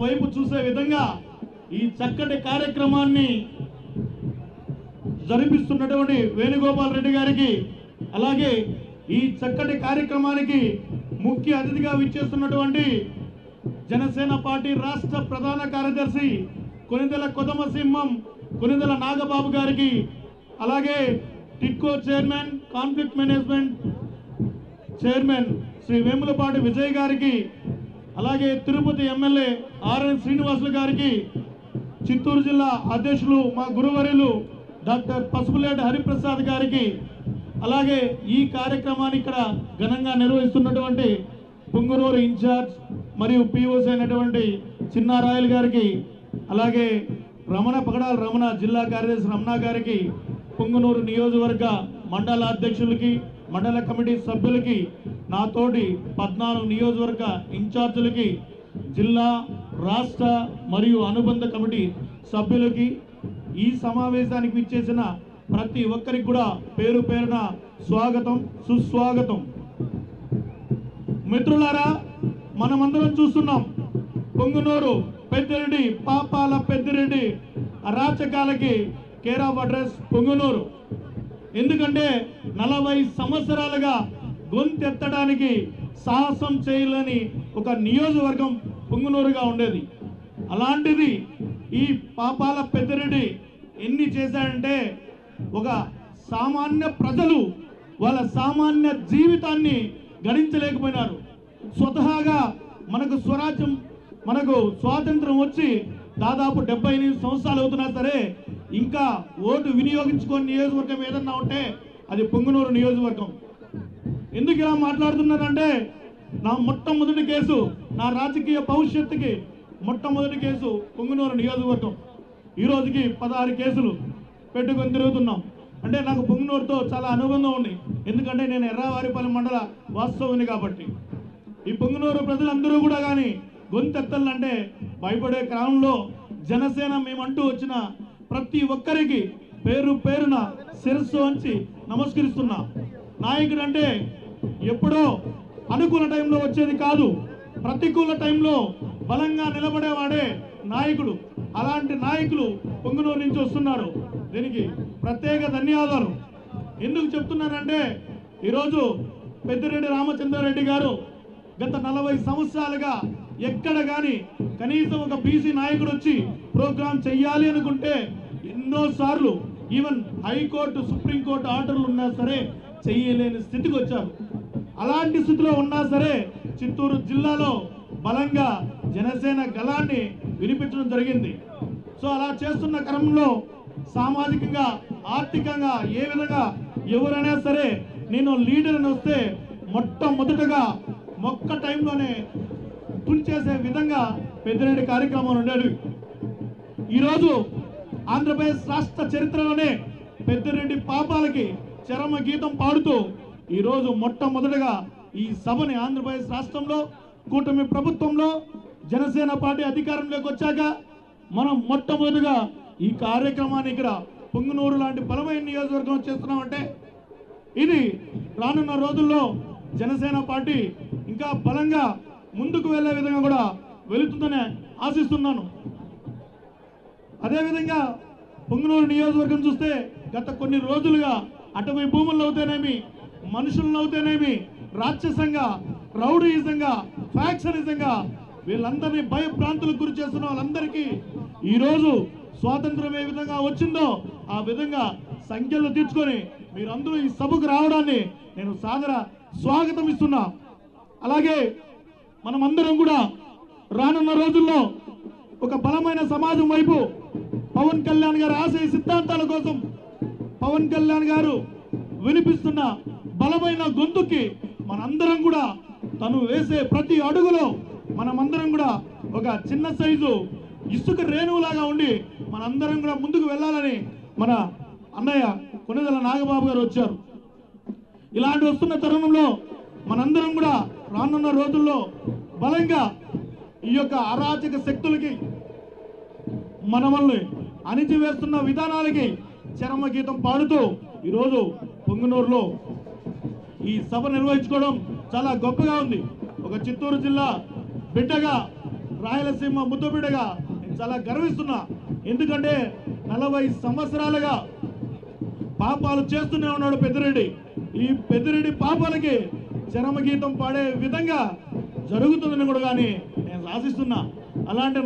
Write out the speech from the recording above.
వైపు చూసే విధంగా ఈ చక్కటి కార్యక్రమాన్ని జరిపిస్తున్నటువంటి వేణుగోపాల్ రెడ్డి గారికి అలాగే ఈ చక్కటి కార్యక్రమానికి ముఖ్య అతిథిగా విచ్చేస్తున్నటువంటి జనసేన పార్టీ రాష్ట్ర ప్రధాన కార్యదర్శి కొనిదెల కొదమసింహం కొనిదెల నాగబాబు గారికి అలాగే TIDCO chairman conflict management chairman Shri Vemulapati Vijay గారికి అలాగే తిరుపతి ఎమ్మెల్యే ఆర్ఎన్ శ్రీనివాసులు గారికి చిత్తూరు జిల్లా అధ్యక్షులు మా గురువర్యులు డాక్టర్ పసుపులేటి హరిప్రసాద్ గారికి అలాగే ఈ కార్యక్రమాన్ని ఇక్కడ ఘనంగా నిర్వహిస్తున్నటువంటి పుంగునూరు ఇన్ఛార్జ్ మరియు పిఓసి అయినటువంటి చిన్నారాయలు గారికి అలాగే రమణ పగడాల రమణ జిల్లా కార్యదర్శి రమణ గారికి పుంగునూరు నియోజకవర్గ మండల అధ్యక్షులకి మండల కమిటీ సభ్యులకి నాతోటి పద్నాలుగు నియోజకవర్గ ఇన్ఛార్జీలకి జిల్లా రాష్ట్ర మరియు అనుబంధ కమిటీ సభ్యులకి ఈ సమావేశానికి విచ్చేసిన ప్రతి ఒక్కరికి కూడా పేరు పేరున స్వాగతం సుస్వాగతం. మిత్రులారా మనమందరం చూస్తున్నాం పొంగునూరు పెద్దిరెడ్డి పాపాల పెద్దిరెడ్డి అరాచకాలకి కేర్ ఆఫ్ అడ్రస్ పొంగునూరు. ఎందుకంటే నలభై సంవత్సరాలుగా గొంతెత్తడానికి సాహసం చేయలేని ఒక నియోజకవర్గం పొంగునూరుగా ఉండేది. అలాంటిది ఈ పాపాల పెద్దరెడ్డి ఎన్ని చేశాడంటే ఒక సామాన్య ప్రజలు వాళ్ళ సామాన్య జీవితాన్ని గణించలేకపోయినారు. స్వతహాగా మనకు స్వరాజ్యం మనకు స్వాతంత్రం వచ్చి దాదాపు డెబ్బై ఎనిమిది సంవత్సరాలు అవుతున్నా సరే ఇంకా ఓటు వినియోగించుకొని నియోజకవర్గం ఏదన్నా ఉంటే అది పొంగునూరు నియోజకవర్గం. ఎందుకు ఇలా మాట్లాడుతున్నారంటే నా మొట్టమొదటి కేసు నా రాజకీయ భవిష్యత్తుకి మొట్టమొదటి కేసు పొంగునూరు నియోజకవర్గం. ఈ రోజుకి పదహారు కేసులు పెట్టుకొని తిరుగుతున్నాం. అంటే నాకు పొంగునూరుతో చాలా అనుబంధం ఉంది. ఎందుకంటే నేను ఎర్రావారిపల్లి మండల వాస్తవుని కాబట్టి. ఈ పొంగునూరు ప్రజలందరూ కూడా కానీ గొంతెత్తలంటే భయపడే క్రమంలో జనసేన మేమంటూ వచ్చిన ప్రతి ఒక్కరికి పేరు పేరున శిరస్సు వంచి నమస్కరిస్తున్నా. నాయకుడు అంటే ఎప్పుడో అనుకూల టైంలో వచ్చేది కాదు. ప్రతికూల టైంలో బలంగా నిలబడేవాడే నాయకుడు. అలాంటి నాయకులు పొంగునూరు నుంచి వస్తున్నారు. దీనికి ప్రత్యేక ధన్యవాదాలు. ఎందుకు చెప్తున్నానంటే ఈరోజు పెద్దిరెడ్డి రామచంద్రారెడ్డి గారు గత నలభై సంవత్సరాలుగా ఎక్కడ కానీ కనీసం ఒక బీసీ నాయకుడు వచ్చి ప్రోగ్రాం చెయ్యాలి అనుకుంటే ఎన్నో సార్లు ఈవెన్ హైకోర్టు సుప్రీంకోర్టు ఆర్డర్లు ఉన్నా సరే చెయ్యలేని స్థితికి వచ్చారు. అలాంటి స్థితిలో ఉన్నా సరే చిత్తూరు జిల్లాలో బలంగా జనసేన గలాన్ని వినిపించడం జరిగింది. సో అలా చేస్తున్న క్రమంలో సామాజికంగా ఆర్థికంగా ఏ విధంగా ఎవరైనా సరే నేను లీడర్ అని వస్తే మొట్టమొదటగా మొక్క టైంలోనే తుంచేసే విధంగా పెద్దిరెడ్డి కార్యక్రమం ఉండేది. ఈరోజు ఆంధ్రప్రదేశ్ రాష్ట్ర చరిత్రలోనే పెద్దిరెడ్డి పాపాలకి చరమ గీతం పాడుతూ ఈరోజు మొట్టమొదటగా ఈ సభని ఆంధ్రప్రదేశ్ రాష్ట్రంలో కూటమి ప్రభుత్వంలో జనసేన పార్టీ అధికారంలోకి వచ్చాక మనం మొట్టమొదటిగా ఈ కార్యక్రమాన్ని ఇక్కడ పొంగునూరు లాంటి బలమైన నియోజకవర్గం చేస్తున్నామంటే ఇది రానున్న రోజుల్లో జనసేన పార్టీ ఇంకా బలంగా ముందుకు వెళ్ళే విధంగా కూడా వెళుతుందని ఆశిస్తున్నాను. అదేవిధంగా పొంగునూరు నియోజకవర్గం చూస్తే గత కొన్ని రోజులుగా అటవీ భూముల్లో అవుతేనేమి మనుషులను అవుతేనేమి రాక్షసంగా రౌడీయిజంగా ఫ్యాక్షనిజంగా వీళ్ళందరినీ భయభ్రాంతులకు గురి చేస్తున్న వాళ్ళందరికీ ఈరోజు స్వాతంత్రం ఏ విధంగా వచ్చిందో ఆ విధంగా సంఖ్యలు తీర్చుకొని మీరందరూ ఈ సభకు రావడాన్ని నేను సాదర స్వాగతం ఇస్తున్నా. అలాగే మనమందరం కూడా రానున్న రోజుల్లో ఒక బలమైన సమాజం వైపు పవన్ కళ్యాణ్ గారి ఆశయ సిద్ధాంతాల కోసం పవన్ కళ్యాణ్ గారు వినిపిస్తున్న బలమైన గొంతుకి మనందరం కూడా తను వేసే ప్రతి అడుగులో మనమందరం కూడా ఒక చిన్న సైజు ఇసుక రేణువులాగా ఉండి మనందరం కూడా ముందుకు వెళ్ళాలని మన అన్నయ్య కొనదల నాగబాబు గారు వచ్చారు. ఇలాంటి వస్తున్న తరుణంలో మనందరం కూడా రానున్న రోజుల్లో బలంగా ఈ యొక్క అరాచక శక్తులకి మనమల్ని అణిచివేస్తున్న విధానాలకి చరమగీతం పాడుతూ ఈరోజు పొంగునూరులో ఈ సభ నిర్వహించుకోవడం చాలా గొప్పగా ఉంది. ఒక చిత్తూరు జిల్లా బిడ్డగా రాయలసీమ ముద్దుబిడ్డగా నేను చాలా గర్విస్తున్నా. ఎందుకంటే నలభై సంవత్సరాలుగా పాపాలు చేస్తూనే ఉన్నాడు పెద్దిరెడ్డి. ఈ పెద్దిరెడ్డి పాపాలకి చరమగీతం పాడే విధంగా జరుగుతుందని కూడా కానీ నేను ఆశిస్తున్నా. అలాంటి